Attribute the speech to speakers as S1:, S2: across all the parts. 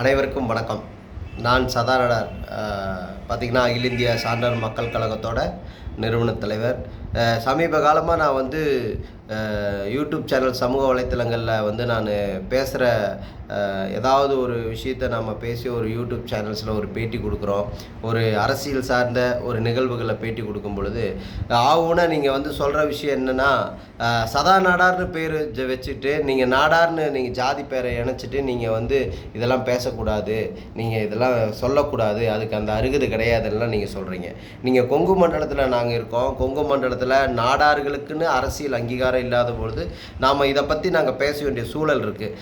S1: அனைவருக்கும் வணக்கம். நான் சதாரணர் பார்த்திங்கன்னா அகில இந்திய சான்றோர் மக்கள் கழகத்தோட நிறுவன தலைவர். சமீப காலமாக நான் வந்து யூடியூப் சேனல் சமூக வலைத்தளங்களில் வந்து நான் பேசுகிற ஏதாவது ஒரு விஷயத்தை நம்ம பேசி ஒரு யூடியூப் சேனல்ஸில் ஒரு பேட்டி கொடுக்குறோம் ஒரு அரசியல் சார்ந்த ஒரு நிகழ்வுகளை பேட்டி கொடுக்கும் பொழுது ஆவுனா நீங்கள் வந்து சொல்கிற விஷயம் என்னென்னா சதா நாடார்னு பேர் வச்சுட்டு நீங்கள் நாடார்னு நீங்கள் ஜாதி பேரை இணைச்சிட்டு நீங்கள் வந்து இதெல்லாம் பேசக்கூடாது நீங்கள் இதெல்லாம் சொல்லக்கூடாது அதுக்கு அந்த அருகது கிடையாதுலாம் நீங்கள் சொல்கிறீங்க நீங்கள் கொங்கு மண்டலத்தில் நாங்கள் இருக்கோம் கொங்கு மண்டலத்தில் நாடார்களுக்குன்னு அரசியல் அங்கீகாரம் இல்லாத பொழுது நாம் இதை பற்றி நாங்கள் பேச வேண்டிய சூழல் இருக்குது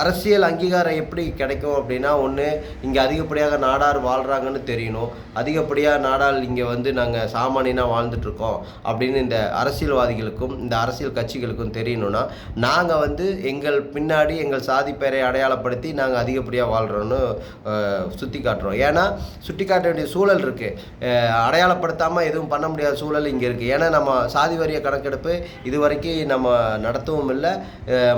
S1: அரசியல் அங்கீகாரம் எப்படி கிடைக்கும் அப்படின்னா ஒன்று இங்கே அதிகப்படியாக நாடார் வாழ்கிறாங்கன்னு தெரியணும். அதிகப்படியாக நாடார் இங்கே வந்து நாங்கள் சாமானியனாக வாழ்ந்துட்டுருக்கோம் அப்படின்னு இந்த அரசியல்வாதிகளுக்கும் இந்த அரசியல் கட்சிகளுக்கும் தெரியணும்னா நாங்கள் வந்து எங்கள் பின்னாடி எங்கள் சாதி பெயரை அடையாளப்படுத்தி நாங்கள் அதிகப்படியாக வாழ்கிறோன்னு சுட்டி காட்டுறோம் ஏன்னா சுட்டி காட்ட வேண்டிய சூழல் இருக்குது அடையாளப்படுத்தாமல் எதுவும் பண்ண முடியாத சூழல் இங்கே இருக்குது ஏன்னா நம்ம சாதி வாரிய கணக்கெடுப்பு இது வரைக்கும் நம்ம நடத்தவும் இல்லை.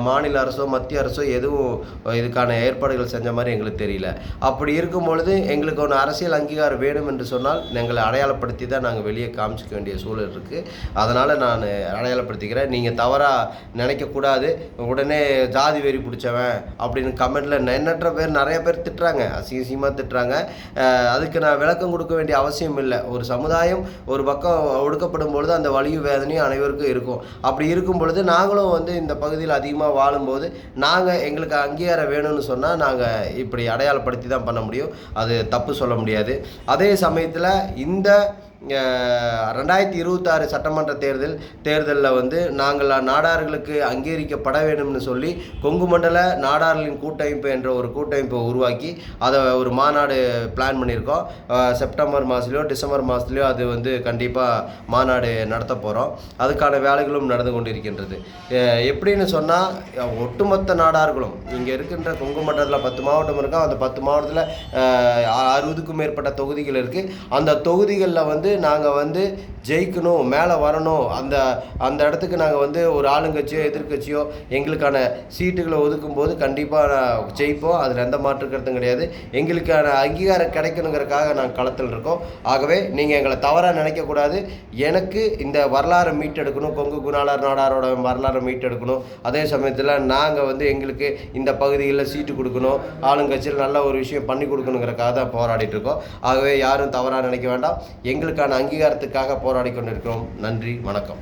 S1: மாநில அரசோ மத்திய அரசோ எதுவும் இதுக்கான ஏற்பாடுகள் செஞ்ச மாதிரி எங்களுக்கு தெரியல. அப்படி இருக்கும் பொழுது எங்களுக்கு ஒன்று அரசியல் அங்கீகாரம் வேணும் என்று சொன்னால் எங்களை அடையாளப்படுத்தி தான் நாங்கள் வெளியே காமிச்சிக்க வேண்டிய சூழல் இருக்குது அதனால் நான் அடையாளப்படுத்திக்கிறேன். நீங்கள் தவறாக நினைக்கக்கூடாது உடனே ஜாதி வெறி பிடிச்சவன் அப்படின்னு கமெண்ட்டில் எண்ணற்ற பேர் நிறைய பேர் திட்டுறாங்க. அசிங்கசியமாக திட்டுறாங்க. அதுக்கு நான் விளக்கம் கொடுக்க வேண்டிய அவசியம் இல்லை. ஒரு சமுதாயம் ஒரு பக்கம் ஒடுக்கப்படும் பொழுது அந்த வலியும் வேதனையும் அனைவருக்கும் இருக்கும். அப்படி இருக்கும் பொழுது நாங்களும் வந்து இந்த பகுதியில் அதிகமாக வாழும்போது நாங்கள் எங்களுக்கு அங்கீகாரம் வேணும்னு சொன்னால் நாங்கள் இப்படி அடையாளப்படுத்தி தான் பண்ண முடியும். அது தப்பு சொல்ல முடியாது. அதே சமயத்தில் இந்த ரெண்டாயிரத்தி இருபத்தாறு சட்டமன்ற தேர்தல் தேர்தலில் வந்து நாங்கள் நாடார்களுக்கு அங்கீகரிக்கப்பட வேண்டும்னு சொல்லி கொங்கு மண்டல நாடார்களின் கூட்டமைப்பு என்ற ஒரு கூட்டமைப்பை உருவாக்கி அதை ஒரு மாநாடு பிளான் பண்ணியிருக்கோம். செப்டம்பர் மாதத்துலையோ டிசம்பர் மாதத்துலையோ அது வந்து கண்டிப்பாக மாநாடு நடத்த போகிறோம் அதுக்கான வேலைகளும் நடந்து கொண்டிருக்கின்றது. எப்படின்னு சொன்னால் ஒட்டுமொத்த நாடார்களும் இங்கே இருக்கின்ற கொங்கு மண்டலத்தில் பத்து மாவட்டம் இருக்கோம் அந்த பத்து மாவட்டத்தில் அறுபதுக்கும் மேற்பட்ட தொகுதிகள் இருக்குது அந்த தொகுதிகளில் வந்து நாங்கள் வந்து ஜெயிக்கணும் மேலே வரணும். அந்த அந்த இடத்துக்கு நாங்கள் வந்து ஒரு ஆளுங்கட்சியோ எதிர்க்கட்சியோ எங்களுக்கான சீட்டுகளை ஒதுக்கும் போது கண்டிப்பாக ஜெயிப்போம். அதில் எந்த மாற்று கிடையாது. எங்களுக்கான அங்கீகாரம் கிடைக்கணுங்கிறதுக்காக நாங்கள் களத்தில் இருக்கோம். ஆகவே நீங்கள் எங்களை தவறாக நினைக்கக்கூடாது. எனக்கு இந்த வரலாறை மீட்டெடுக்கணும். கொங்கு குணாளர் நாடாரோட வரலாறை மீட்டெடுக்கணும். அதே சமயத்தில் நாங்கள் வந்து எங்களுக்கு இந்த பகுதிகளில் சீட்டு கொடுக்கணும். ஆளுங்கட்சியில் நல்ல ஒரு விஷயம் பண்ணி கொடுக்கணுங்கிறக்காக தான் போராடிட்டு இருக்கோம். ஆகவே யாரும் தவறாக நினைக்க வேண்டாம். எங்களுக்கு எங்களுக்கான அங்கீகாரத்துக்காக போராடி கொண்டிருக்கிறோம். நன்றி வணக்கம்.